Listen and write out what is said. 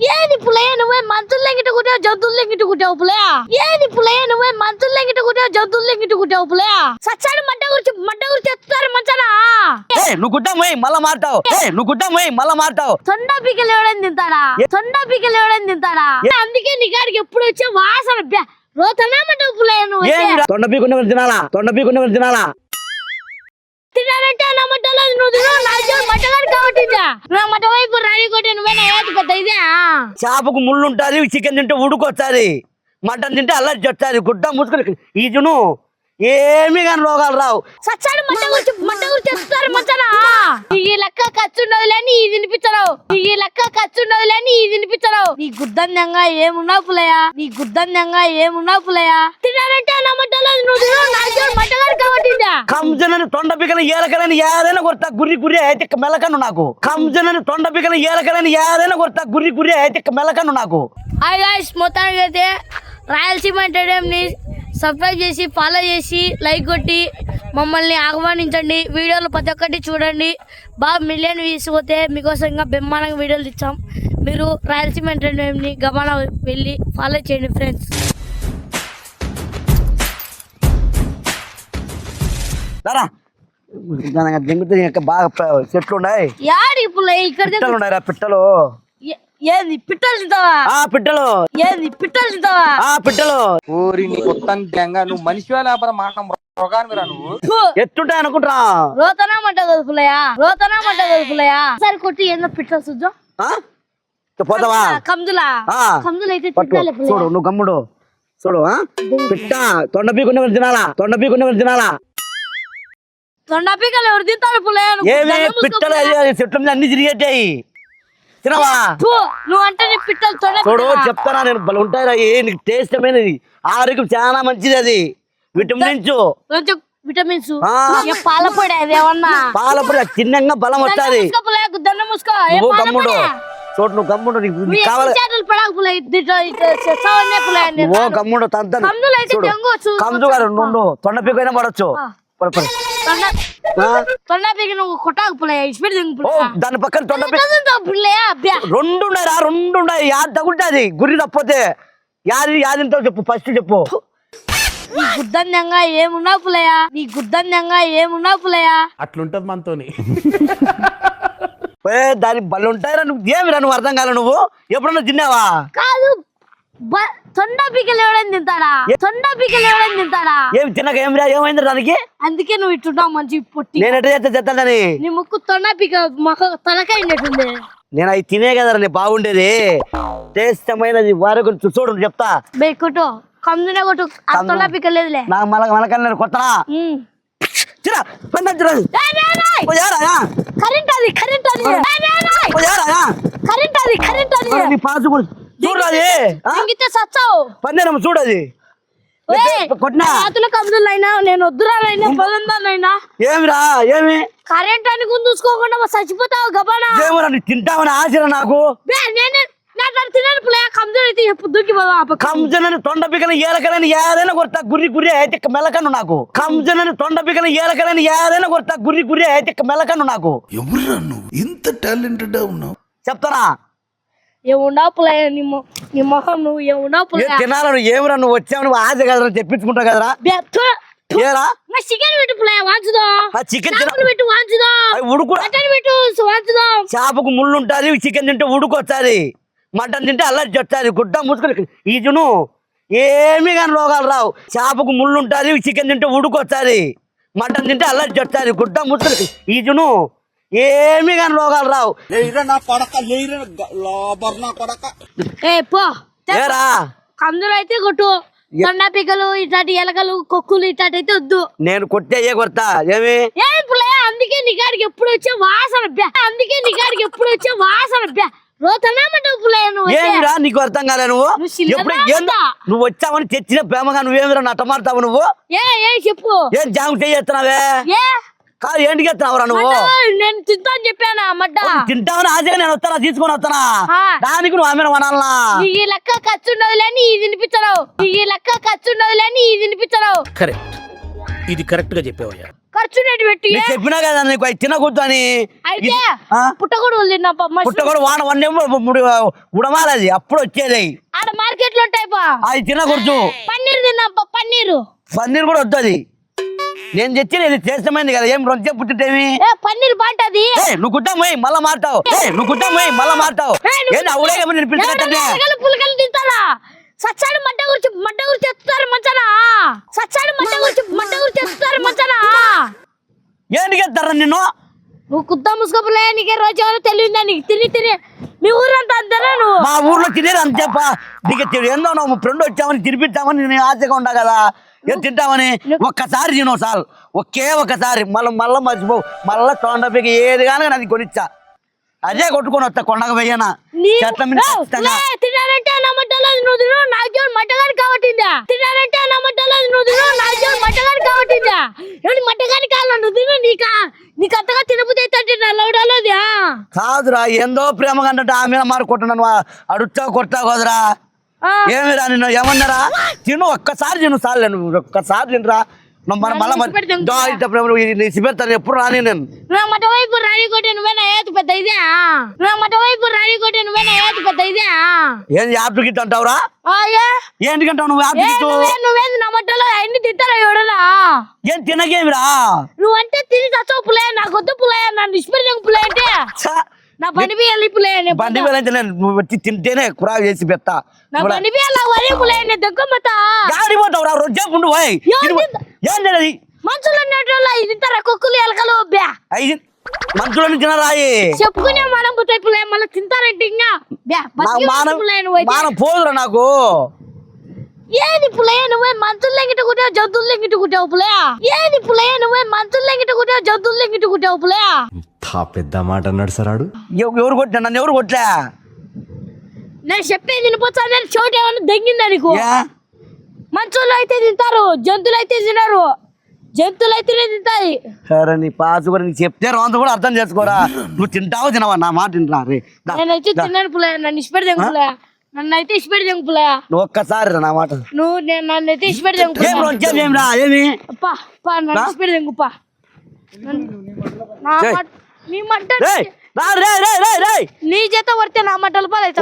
ఏది పులయ్య నువ్వే మంతులు లెంగిట కుట్టావు జంతువులు లెంగిట కుట్టావు పులయ్య ఏది పులయ్య నువ్వే మంతులు లెంగిట కుట్టావు జంతువులు లెంగిట కుట్టావు పులయ్య సచ్చాడు మడ్డ గురించి మడ్డ గురించి ఎత్తుతారు మంచనా నువ్వు గుడ్డం పోయి మళ్ళా మారుతావు నువ్వు గుడ్డం పోయి మళ్ళా మారుతావు తొండ పీకలు ఎవడని తింటాడా తొండ పీకలు ఎవడని తింటాడా అందుకే నీ గారికి ఎప్పుడు వచ్చే వాసన. రోతనా పులయ్య నువ్వు. ఏమిరా తొండ పీకున్న తినాలా తొండ పీకున్న తినాలా నా మట్ట వైపు రాణి కొట్టి నువ్వే నా ఏది పెద్ద ఇదే చేపకు ముళ్ళు ఉంటుంది చికెన్ తింటే ఉడుకొచ్చాది. మటన్ తింటే అల్లరి చెప్తాది గుడ్డ ముసుకుని ఈజును ఏమి కానీ రోగాలు రావు. సచ్చాడు మట్ట గురించి మట్ట గురించి ఎత్తుతారు మచ్చనా ఈ లెక్క ఖర్చు ఉండదు లేని ఇది వినిపించరు ఈ లెక్క ఖర్చు ఉండదు లేని ఇది వినిపించరు నీ గుద్దందంగా ఏమున్నా పులయా నీ గుద్దందంగా ఏమున్నా పులయా తినాలంటే నా మట్టలో నువ్వు మట్టగాడు కాబట్టి. కంజనని తొండ పికని ఏలకలని ఏదైనా కొరత గుర్రి గుర్రి అయితే మెలకను నాకు. కంజనని తొండ పికని ఏలకలని ఏదైనా కొరత గుర్రి గుర్రి అయితే మెలకను నాకు. హాయ్ గాయస్ మొత్తానికి అయితే రాయలసీమ ఎంటర్టైన్మెంట్ని సబ్స్క్రైబ్ చేసి ఫాలో చేసి లైక్ కొట్టి మమ్మల్ని ఆహ్వానించండి. వీడియోలు ప్రతి ఒక్కటి చూడండి. బాగా మిలియన్ వ్యూస్ పోతే మీకోసం ఇంకా బ్రహ్మాండంగా వీడియోలు ఇచ్చాం మీరు రాయలసీమ ఎంటర్టైన్మెంట్ని గమనం వెళ్ళి ఫాలో చేయండి ఫ్రెండ్స్ జంగుతే ఇంకా బాగా చెట్లు ఉన్నాయి. పిట్టలు ఉన్నాయి రా పిట్టలు. ఏంది పిట్టలు తింటావా? ఆ పిట్టలు. ఏంది పిట్టలు తింటావా? ఆ పిట్టలు. ఊరి నీ కొత్త గంగ నువ్వు మనిషివే లేకపోతే మాట మృగానివిరా నువ్వు? ఫు, ఎట్టుంటాయి అనుకుంటా రోతనా మంట కదుపులయా రోతనా మంట కదుపులయా సరే కొట్టి ఏందో పిట్టలు చూద్దాం. ఆ? పోతావా? అయితే. చూడు నువ్వు గమ్ముడు. చూడు? పిట్ట. తొండ పీకున్న తినాలా? తొండ పీకున్న తినాలా? దొండ పీకలు ఎవరు తింటారు పుల్లయ్య? ఏమి పిట్టలు చెట్ల మీద అన్ని తిరిగేటాయి. తినవా? నువ్వు అంటే నీ పిట్టలు చూడు? చెప్తానా నేను భలే ఉంటాయిరా ఏ నీకు టేస్ట్ అయినది ఆరోగ్యం చాలా మంచిది అది. విటమిన్స్ విటమిన్స్ ఆ. ఏ పాల పొడి అది ఏమన్నా? పాలపడి బలం వస్తుంది. దండం మూసుకో. ఏ నువ్వు గమ్ముడు. నువ్వు నీకు కావాలి. గమ్ముడు తంతను. కందు గారు నుండు తొండ పీకైనా పడవచ్చు ఆ. పడు, పడు. దొండ- ఆ? దొండ పీకి నువ్వు కొట్టాకు పుల్లయ్య, దింగు. దాని పక్కన తొండ పీక ఎంత తింటావు పుల్లయ్య? అబ్బా. రెండు ఉన్నాయి రా రెండు ఉన్నాయి యాది తగులుతుంది గురి తప్పితే. యాది యాదింతో చెప్పు ఫస్ట్ చెప్పు. నీ గుద్దందంగా ఏమున్నా పుల్లయ్య? నీ గుద్దందంగా ఏమున్నా పుల్లయ్య? అట్లుంటది మనతోని. ఏ దాని బళ్ళు ఉంటాయిరా నువ్వు. ఏమిరా నువ్వు అర్థం కాలే నువ్వు? ఎప్పుడన్నా తిన్నావా? కాదు. బ- తొండ పీకలు ఎవడని తింటాడా తొండ పీకలు ఎవడని తింటాడా ఏమి తినక ఏమిరా ఏమైంది దానికి? అందుకే నువ్వు ఇట్టున్నావు మంచి పొట్టి. నేను ఎట్లా చేస్తే చెత్తాడని నీ ముక్కు తొండ పీక మొక్క తలకాయ ఉన్నట్టుంది నేను అవి తినే కదరా నేను బాగుండేది. టేస్టమైనది వారి గురించి చూడు చెప్తా. బే కొట్టు. కమ్మునే కొట్టు. తొండ పీక లేదులే. నాకు మల మలకన్నా కొత్తనా? ఉమ్. చిరా కరెంట్ అది కరెంట్ అది. కరెంట్ అది కరెంట్ అది. నీ పాసు కూడా చూడరాది ఇంగితే సచ్చావు. పందేనమ్మ చూడది నేను వద్దురానైనా పొలందానైనా ఏమిరా ఏమి? కరెంట్ అని గుందూసుకోకుండా చచ్చిపోతావు గబానా. ఏమరా నీ తింటామని ఆశరా నాకు. కంజనని తొండ పికని ఏలకలని ఏదైనా కొడతా గుర్రి గుర్రి అయితే ఇక్క మెలకను నాకు. కంజనని తొండ పికని ఏలకలని ఏదైనా కొడతా గుర్రి గుర్రి అయితే ఇక్క మెలకను నాకు. ఎవరురా నువ్వు? ఇంత టాలెంటెడ్ ఉన్నావు. చెప్తానా? ఏముండవు పులే నీ మొ- నీ మొహం నువ్వు ఏముండవు ఏ పులే తినాలని ఏమిరా నువ్వు వచ్చావు? నువ్వు ఆశ కదరా తెప్పించుకుంటావు కదరా? ఏరా? నా చికెన్ పెట్టు పులే వాంచుదా. ఆ చికెన్ తిన చేపలు పెట్టు వాంచుదా. అవి ఉడుకు మటన్ పెట్టు వాంచుదా. చేపకు ముళ్ళు ఉంటుంది చికెన్ తింటే ఉడుకొచ్చాది మటన్ తింటే అల్లరి చెప్తాది గుడ్డ ముసుకుని ఈజును ఏమి కానీ రోగాలు రావు. చేపకు ముళ్ళు ఉంటుంది చికెన్ తింటే ఉడుకొచ్చాది మటన్ తింటే అల్లరి చెప్తాది గుడ్డ ముసుకుని ఈజును ఏమి కానీ రోగాలు రావు. ఏ పో. ఏరా? కందులు అయితే కొట్టు. తొండ పిక్కలు ఇట్లాంటి ఎలకలు కొక్కులు ఇట్లాంటి అయితే వద్దు. నేను కొట్టే ఏ కొడతా? ఏమి? ఏ అందుకే నీ కాడికి ఎప్పుడు వచ్చే వాసన బ్యా. అందుకే నీ కాడికి ఎప్పుడు వచ్చే వాసన బ్యా. రోతనామంటావు పులే నువ్వు అయితే. ఏమిరా? నీకు అర్థం కాలే నువ్వు? నువ్వు ఎప్పుడు ఏం? నువ్వు వచ్చావని తెచ్చిన ప్రేమగా నువ్వేమిరా నట్టమారుతావు నువ్వు? ఏ ఏ చెప్పు. ఏం జాము చేస్తున్నావే ఏ? కాదు ఏంటికి ఎత్తున్నావురా నువ్వు? నేను తింటా అని చెప్పానా మడ్డ? తింటావని ఆశగా నేను వస్తానా? తీసుకొని వస్తానా. దానికి నువ్వు ఆమె వనాలనా ఈ లెక్క ఖర్చు ఉండదు లేని ఇది వినిపించరావు ఈ లెక్క ఖర్చు ఉండదు లేని ఇది వినిపించరావు కరెక్ట్. ఇది కరెక్ట్గా చెప్పావయ్యా ఖర్చు నేను పెట్టి చెప్పినా కదా నీకు అవి తినకూడదు అని. అయితే? పుట్టగొడుగులు తిన్నాపా పుట్టగొడు వాన వన్నేమో ఉడమాలది అప్పుడు వచ్చేది. ఆడ మార్కెట్లో ఉంటాయిపా అది తినకూడదు. పన్నీర్ తిన్నాపా పన్నీరు. పన్నీర్ కూడా వద్దు నేను తెచ్చి ఇది చేస్తామైంది కదా. ఏం రొంచే పుట్టింటేమి? ఏ పన్నీర్ బాగుంటది ఏయ్, నువ్వు కుట్టం పోయి మళ్ళా మారుతావు. నువ్వు కుట్టం పోయి మళ్ళా మారుతావు. ఏంటి అవుడే నేను పిలిచినట్టే పులకలు పులకలు తింటారా? సచ్చాడు మడ్డ గురించి మడ్డ గురించి ఎత్తుతారు మంచనా? సచ్చాడు మడ్డ గురించి మడ్డ గురించి ఎత్తుతారు మంచనా? ఏంటికి ఎత్తారా నిన్ను? నువ్వు కుత్తా ముసుకోపలే నీకే రోజు ఎవరో తెలియదా నీకు తిని తిని మీ ఊరంతా అంతేనా నువ్వు? మా ఊర్లో తినేది అంత చెప్ప నీకు ఏందో నువ్వు ఫ్రెండ్ వచ్చామని తినిపిస్తామని నేను ఆశగా ఉండా కదా. ఏం తింటామని ఒక్కసారి తినవు సార్. ఒకే ఒక్కసారి. మళ్ళీ మళ్ళీ మర్చిపో. మళ్ళీ తొండపికి ఏది కానీ నాకు కొనిచ్చా. అదే కొట్టుకొని వస్తా కొండకు పోయానా. నీ- చెట్ల మీద తినాలంటే నా మట్టలేదు నువ్వు తిను. నాకేం మట్టగాని కాబట్టిందా? తినాలంటే నా మట్టలేదు నువ్వు తిను. నాకేం మట్టగాని కాబట్టిందా? ఏమిటి మట్టగాని కావాలి నువ్వు తిను. నీకా నీకు అంతగా తినబుద్ధి అయితే నా లౌడాలోది కాదురా ఏందో ప్రేమ కంటే ఆమె మారుకుంటున్నాను. అడుగుతా కొడతా కోదరా. ఏమిరా నిన్ను? ఏమన్నారా? తిను ఒక్కసారి తిను సార్ నువ్వు. ఒక్కసారి తినరా. మన మళ్ళీ ఎప్పుడు రాని నేను. నా మట వైపు రాణికోట నువ్వేనా ఏది పెద్ద ఇదే. నా మట వైపు రాణికోట నువ్వేనా ఏది పెద్ద ఇదే. ఏం యాప్ గిట్ అంటావురా? ఆ, ఏ? ఏంటికంటావు నువ్వు యాప్ ఏ, గిట్టు? నువ్వే నువ్వేంది నా మట్టలో అన్ని తింటారా ఎవడనా ఏం తినకేమిరా నువ్వంటే తిని చచ్చవు పులే నాకు వద్దు పులే నన్ను ఇష్టపడి అంటే! నా బండి బియ్యాలి పులే నేను బండి నేను వచ్చి తింటేనే కురా చేసి పెడతా. నా బండి బియ్యాలి వరి పులే నేను దగ్గమ్మతా గాడి రోజే ఉండు పోయ్. ఏం తెలియదు మనుషులు అన్నట్టు ఇది తింటారా? కుక్కలు ఎలకలు బ్యా. ఐదు మంచులను తినరాయి చెప్పుకునే మనం మళ్ళీ తింటారంటే ఇంకా. బ్యా. మానం పోదురా నాకు. ఏది పులే నువ్వే మంచులు లెంగిట కుట్టావు జంతువులు లెంగిట కుట్టావు పులే ఏది పులే నువ్వే మంచులు లెంగిట కుట్టావు జంతువులు లెంగిట కుట్టావు పులే తా పెద్ద మాట అన్నాడు సార్ ఆడు ఎవ- ఎవరు కొట్టా నన్ను ఎవరు కొట్టా నేను చెప్పేది వినిపోతా చోటు ఏమన్నా దెంగిందా నీకు? మంచులు అయితే తింటారు జంతువులు అయితే తినరు జంతువులు అయితేనే తింటాయి సరే నీ పాసు కూడా నీకు చెప్తే రాంత కూడా అర్థం చేసుకోరా నువ్వు తింటావో తినవా? నా మాట తింటా రే. నేనైతే తిన్నాను పులే నన్ను ఇష్టపడి నన్ను అయితే ఇష్టపడి పులే నువ్వు ఒక్కసారి నా మాట. నువ్వు నేను నన్ను అయితే ఇష్టపడి దెంగు ఏం పులే రొంచేం ఏం రా ఏమి? అప్పా నన్ను ఇష్టపడి దెంగు పా నా. మాట నీ చేత పడితే నా మంటలు పాలైతే